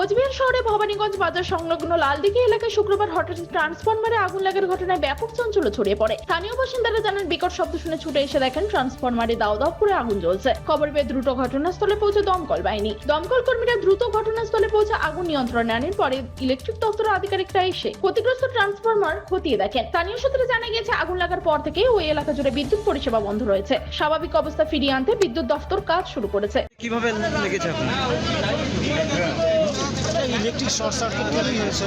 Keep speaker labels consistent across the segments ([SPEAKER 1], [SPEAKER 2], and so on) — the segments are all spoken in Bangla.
[SPEAKER 1] কোচবিহার শহরে ভবানীগঞ্জ বাজার সংলগ্ন লালদিঘি এলাকায় শুক্রবার হঠাৎ ট্রান্সফরমারে আগুন লাগার ঘটনায় ব্যাপক চাঞ্চল্য ছড়িয়ে পড়ে। স্থানীয় বাসিন্দারা জানান, বিকট শব্দ শুনে ছুটে এসে দেখেন, ট্রান্সফরমারে দাও দাও করে আগুন জ্বলছে। খবর পেয়ে দ্রুত ঘটনাস্থলে পৌঁছে দমকল বাহিনী। দমকল কর্মীরা দ্রুত ঘটনাস্থলে পৌঁছে আগুন নিয়ন্ত্রণে আনেন, পরে ইলেকট্রিক দপ্তরের আধিকারিকরা এসে ক্ষতিগ্রস্ত ট্রান্সফরমার খতিয়ে দেখেন। স্থানীয় সূত্রে জানা গিয়েছে, আগুন লাগার পর থেকে ওই এলাকা জুড়ে বিদ্যুৎ পরিষেবা বন্ধ রয়েছে। স্বাভাবিক অবস্থা ফিরিয়ে আনতে বিদ্যুৎ দপ্তর কাজ শুরু করেছে।
[SPEAKER 2] কীভাবে লেগেছে
[SPEAKER 3] ইলেকট্রিক শর্ট সার্কিট করেই হয়েছে।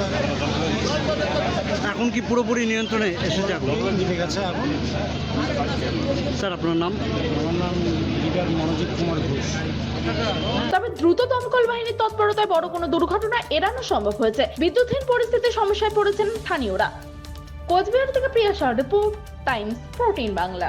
[SPEAKER 2] এখন কি পুরোপুরি নিয়ন্ত্রণে এসেছে এখন
[SPEAKER 3] নিভে গেছে এখন।
[SPEAKER 2] স্যার আপনার নাম?
[SPEAKER 3] আমার নাম লিডার মনোজিৎ কুমার ঘোষ।
[SPEAKER 1] তবে দ্রুত দমকল বাহিনীর তৎপরতায় বড় কোনো দুর্ঘটনা এড়ানো সম্ভব হয়েছে। বিদ্যুৎহীন পরিস্থিতির সমস্যায় পড়েছেন স্থানীয়রা। কোচবিহার থেকে প্রিয়া শাহ রিপোর্ট টাইমস প্রোটিন বাংলা।